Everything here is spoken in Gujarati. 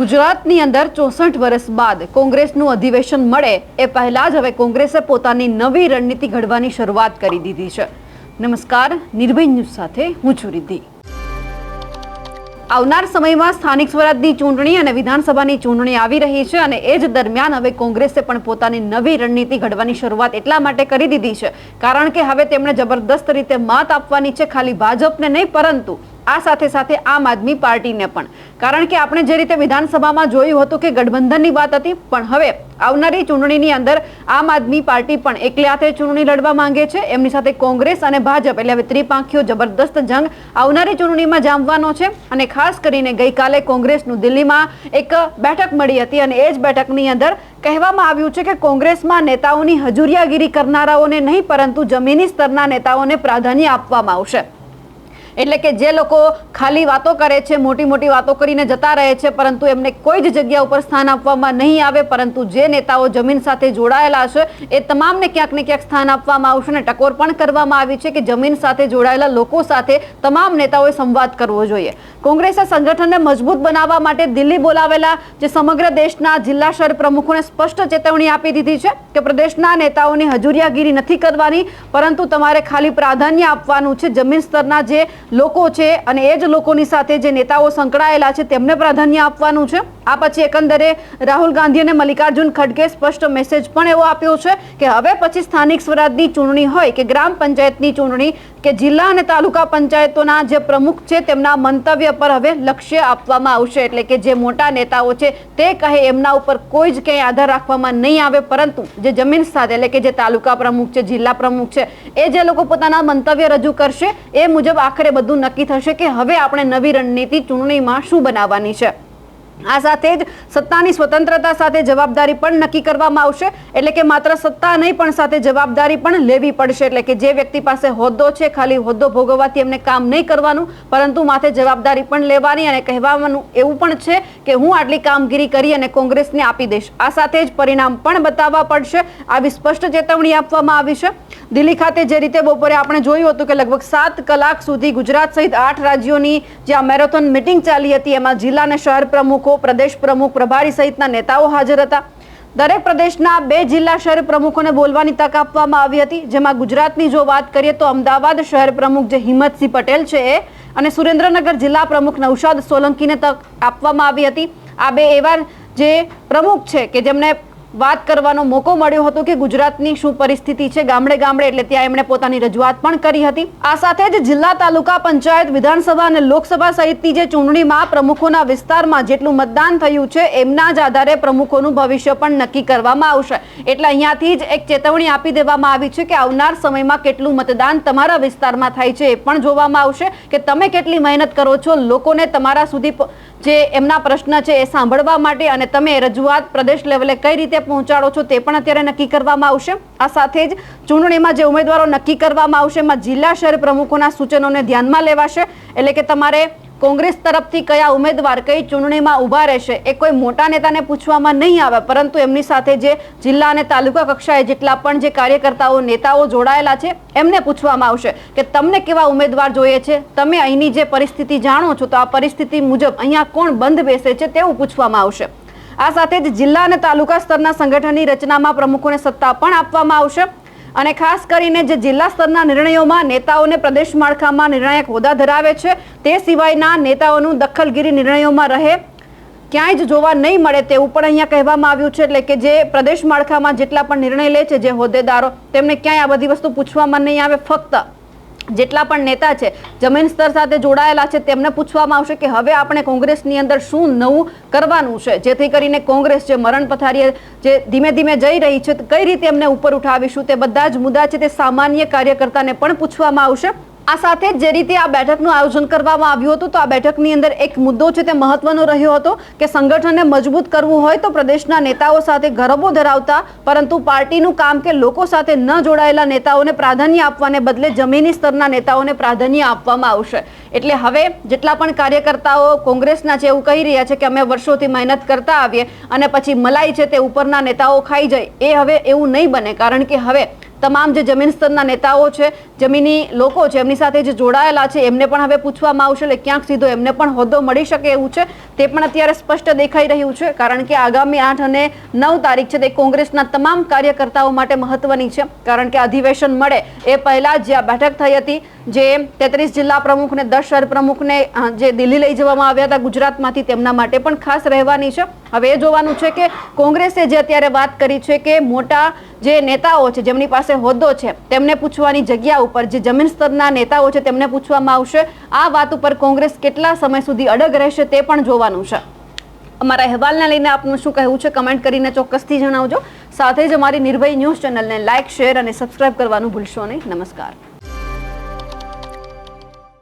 ગુજરાતની અંદર ચોસઠ વર્ષ બાદ કોંગ્રેસનું અધિવેશન મળે એ પહેલા જ હવે કોંગ્રેસે પોતાની નવી રણનીતિ ઘડવાની શરૂઆત કરી દીધી છે. નમસ્કાર, નિર્ભય ન્યૂઝ સાથે હું છું રિદ્ધિ. આવનાર સમયમાં સ્થાનિક સ્વરાજની ચૂંટણી અને વિધાનસભાની ચૂંટણી આવી રહી છે અને એ જ દરમિયાન હવે કોંગ્રેસે પણ પોતાની નવી રણનીતિ ઘડવાની શરૂઆત એટલા માટે કરી દીધી છે. કારણ કે હવે તેમણે જબરદસ્ત રીતે માત આપવાની છે, ખાલી ભાજપને નહીં, પરંતુ આ સાથે સાથે આમ આદમી પાર્ટીને પણ. કારણ કે આપણે જે રીતે વિધાનસભામાં જોયું હતું કે ગઠબંધનની વાત હતી, પણ હવે આવનારી ચૂંટણીની અંદર આમ આદમી પાર્ટી પણ એકલે હાથે ચૂંટણી લડવા માંગે છે. એમની સાથે કોંગ્રેસ અને ભાજપ, એટલે હવે ત્રિપાંખીઓ જબરદસ્ત જંગ આવનારી ચૂંટણીમાં જામવાનો છે. અને ખાસ કરીને ગઈકાલે કોંગ્રેસનું દિલ્હીમાં એક બેઠક મળી હતી અને એ જ બેઠકની અંદર કહેવામાં આવ્યું છે કે કોંગ્રેસમાં નેતાઓની હજુરિયાગીરી કરનારાઓને નહીં, પરંતુ જમીની સ્તરના નેતાઓને પ્રાધાન્ય આપવામાં આવશે. એટલે કે જે લોકો ખાલી વાતો કરે છે, મોટી મોટી વાતો કરીને જતા રહે છે, પરંતુ એમને કોઈ જ જગ્યા ઉપર સ્થાન આપવામાં નહીં આવે, પરંતુ જે નેતાઓ જમીન સાથે જોડાયેલા છે, એ તમામને ક્યાંક ને ક્યાંક સ્થાન આપવામાં આવશે અને ટકોર પણ કરવામાં આવી છે કે જમીન સાથે જોડાયેલા લોકો સાથે તમામ નેતાઓએ સંવાદ કરવો જોઈએ. કોંગ્રેસે સંગઠનને મજબૂત બનાવવા માટે દિલ્હી બોલાવેલા જે સમગ્ર દેશના જિલ્લા શહેર પ્રમુખોને સ્પષ્ટ ચેતવણી આપી દીધી છે કે પ્રદેશના નેતાઓની હજુરિયાગીરી નથી કરવાની, પરંતુ તમારે ખાલી પ્રાધાન્ય આપવાનું છે. જમીન સ્તરના જે લોકો છે અને એ જ લોકોની સાથે જે નેતાઓ સંકળાયેલા છે, તેમને પ્રાધાન્ય આપવાનું છે. આ પછી એકંદરે રાહુલ ગાંધી અને મલ્લિકાર્જુન ખડગે સ્પષ્ટ મેસેજ પણ એવો આપ્યો છે કે હવે પછી સ્થાનિક સ્વરાજની ચૂંટણી હોય કે ગ્રામ પંચાયતની ચૂંટણી કે જિલ્લા અને તાલુકા પંચાયતોના જે પ્રમુખ છે તેમના મંતવ્ય પર હવે લક્ષ્ય આપવામાં આવશે. એટલે કે જે મોટા નેતાઓ છે તે કહે એમના ઉપર કોઈ જ ક્યાંય આધાર રાખવામાં નહીં આવે, પરંતુ જે જમીન સાથે એટલે કે જે તાલુકા પ્રમુખ છે, જિલ્લા પ્રમુખ છે, એ જે લોકો પોતાના મંતવ્ય રજૂ કરશે, એ મુજબ આખરે બધું નક્કી થશે કે હવે આપણે નવી રણનીતિ ચૂંટણીમાં શું બનાવવાની છે. આ સાથે જ સત્તાની સ્વતંત્રતા સાથે જવાબદારી પણ નક્કી કરવામાં આવશે. એટલે કે માત્ર સત્તા નહીં, પણ સાથે જવાબદારી પણ લેવી પડશે. એટલે કે જે વ્યક્તિ પાસે હોદ્દો છે, ખાલી હોદ્દો ભોગવવાથી એમને કામ નહીં કરવાનું, પરંતુ માથે જવાબદારી પણ લેવાની અને કહેવાનું એવું પણ છે કે હું આટલી કામગીરી કરી અને કોંગ્રેસને આપી દઈશ. આ સાથે જ પરિણામ પણ બતાવવા પડશે. આવી સ્પષ્ટ ચેતવણી આપવામાં આવી છે. દિલ્હી ખાતે જે રીતે બપોરે આપણે જોયું હતું કે લગભગ સાત કલાક સુધી ગુજરાત સહિત આઠ રાજ્યોની જે મેરેથોન મિટિંગ ચાલી હતી, એમાં જિલ્લા અને શહેર પ્રમુખો પ્રદેશ પ્રમુખ પ્રભારી સહિતના નેતાઓ હાજર હતા. દરેક પ્રદેશના બે જિલ્લા શહેર પ્રમુખોને બોલવાની તક આપવામાં આવી હતી. જેમાં ગુજરાતની જો વાત કરીએ તો અમદાવાદ શહેર પ્રમુખ જે હિંમતસિંહ પટેલ છે એ અને સુરેન્દ્રનગર જિલ્લા પ્રમુખ નૌશાદ સોલંકીને તક આપવામાં આવી હતી. આ બે એવા જે પ્રમુખ છે કે જેમને વાત કરવાનો મોકો મળ્યો હતો કે ગુજરાતની શું પરિસ્થિતિ છે ગામડે ગામડે, એટલે ત્યાં એમણે પોતાની રજૂઆત પણ કરી હતી. આ સાથે જ જિલ્લા તાલુકા પંચાયત, વિધાનસભા અને લોકસભા સહિતની જે ચૂંટણીમાં પ્રમુખોના વિસ્તારમાં જેટલું મતદાન થયું છે, એમના જ આધારે પ્રમુખોનું ભવિષ્ય પણ નક્કી કરવામાં આવશે. એટલે અહીંયાથી જ એક ચેતવણી આપી દેવામાં આવી છે કે આવનાર સમયમાં કેટલું મતદાન તમારા વિસ્તારમાં થાય છે એ પણ જોવામાં આવશે કે તમે કેટલી મહેનત કરો છો, લોકોને તમારા સુધી જે એમના પ્રશ્ન છે એ સાંભળવા માટે અને તમે રજૂઆત પ્રદેશ લેવલે કઈ રીતે પહોંચાડો છો તે પણ અત્યારે નક્કી કરવામાં આવશે. આ સાથે જ ચૂંટણીમાં જે ઉમેદવારો નક્કી કરવામાં આવશે એમાં જિલ્લા શહેર પ્રમુખોના સૂચનોને ધ્યાનમાં લેવાશે. એટલે કે તમારે કોંગ્રેસ તરફથી કયા ઉમેદવાર કઈ ચૂંટણીમાં ઊભા રહેશે એ કોઈ મોટા નેતાને પૂછવામાં નહીં આવે, પરંતુ એમની સાથે જે જિલ્લા અને તાલુકા કક્ષાએ જેટલા પણ જે કાર્યકર્તાઓ, નેતાઓ જોડાયેલા છે, એમને પૂછવામાં આવશે કે તમને કેવા ઉમેદવાર જોઈએ છે? તમે અહીંની જે પરિસ્થિતિ જાણો છો, તો આ પરિસ્થિતિ મુજબ અહીંયા કોણ બંધ બેસે છે તેવું પૂછવામાં આવશે. આ સાથે જ જિલ્લા અને તાલુકા સ્તરના સંગઠનની રચનામાં પ્રમુખોને સત્તા પણ આપવામાં આવશે. અને ખાસ કરીને જે જિલ્લા સ્તરના નિર્ણયોમાં નેતાઓને પ્રદેશ માળખામાં નિર્ણાયક હોદ્દા ધરાવે છે, તે સિવાયના નેતાઓનું દખલગીરી નિર્ણયોમાં રહે, ક્યાંય જ જોવા નહીં મળે તેવું પણ અહીંયા કહેવામાં આવ્યું છે. એટલે કે જે પ્રદેશ માળખામાં જેટલા પણ નિર્ણય લે છે, જે હોદ્દેદારો, તેમને ક્યાંય આ બધી વસ્તુ પૂછવામાં નહીં આવે, ફક્ત જેટલા પણ નેતા છે, જમીન સ્તર સાથે જોડાયેલા છે, તેમને પૂછવામાં આવશે કે હવે આપણે કોંગ્રેસની અંદર શું નવું કરવાનું છે? જેથી કરીને કોંગ્રેસ જે મરણ પથારીએ જે ધીમે ધીમે જઈ રહી છે કઈ રીતે એમને ઉપર ઉઠાવીશું? તે બધા જ મુદ્દા છે, તે સામાન્ય કાર્યકર્તાને પણ પૂછવામાં આવશે. આ સાથે જ રીતે આ બેઠકનું આયોજન કરવામાં આવ્યું હતું, તો આ બેઠકની અંદર એક મુદ્દો છે તે મહત્વનો રહ્યો હતો કે સંગઠનને મજબૂત કરવું હોય તો પ્રદેશના નેતાઓ સાથે ગરબો ધરાવતા, પરંતુ પાર્ટીનું કામ કે લોકો સાથે ન જોડાયેલા નેતાઓને પ્રાધાન્ય આપવાને બદલે જમીની સ્તરના નેતાઓને પ્રાધાન્ય આપવામાં આવશે. એટલે હવે જેટલા પણ કાર્યકર્તાઓ કોંગ્રેસના છે એવું કહી રહ્યા છે કે અમે વર્ષોથી મહેનત કરતા આવીએ અને પછી મલાઈ છે તે ઉપરના નેતાઓ ખાઈ જાય, એ હવે એવું નહીં બને. કારણ કે હવે તમામ જે જમીન સ્તરના નેતાઓ છે, જમીની લોકો છે, એમની સાથે જે જોડાયેલા છે, એમને પણ હવે પૂછવામાં આવશે એટલે ક્યાંક સીધો એમને પણ હોદ્દો મળી શકે એવું છે. તે પણ અત્યારે સ્પષ્ટ દેખાઈ રહ્યું છે, કારણ કે આગામી આઠ અને નવ તારીખ છે તે કોંગ્રેસના તમામ કાર્યકર્તાઓ માટે મહત્વની છે, કારણ કે અધિવેશન મળે એ પહેલાં જે જ્યાં બેઠક થઈ હતી, જે તેત્રીસ જિલ્લા પ્રમુખને દસ શહેર પ્રમુખને જે દિલ્હી લઈ જવામાં આવ્યા હતા, ગુજરાતમાંથી તેમના માટે પણ ખાસ રહેવાની છે. હવે એ જોવાનું છે કે કોંગ્રેસે જે અત્યારે વાત કરી છે કે મોટા જે નેતાઓ છે, જેમની પાસે હોદ્દો છે, તેમને પૂછવાની જગ્યા ઉપર જે જમીન સ્તરના નેતાઓ છે, તેમને પૂછવામાં આવશે. આ વાત ઉપર કોંગ્રેસ કેટલા સમય સુધી અડગ રહેશે તે પણ જોવાનું છે. અમારા અહેવાલને લઈને આપનું શું કહેવું છે, કમેન્ટ કરીને ચોક્કસથી જણાવજો. સાથે જ અમારી નિર્ભય ન્યૂઝ ચેનલને લાઇક શેર અને સબસ્ક્રાઇબ કરવાનું ભૂલશો નહીં. નમસ્કાર.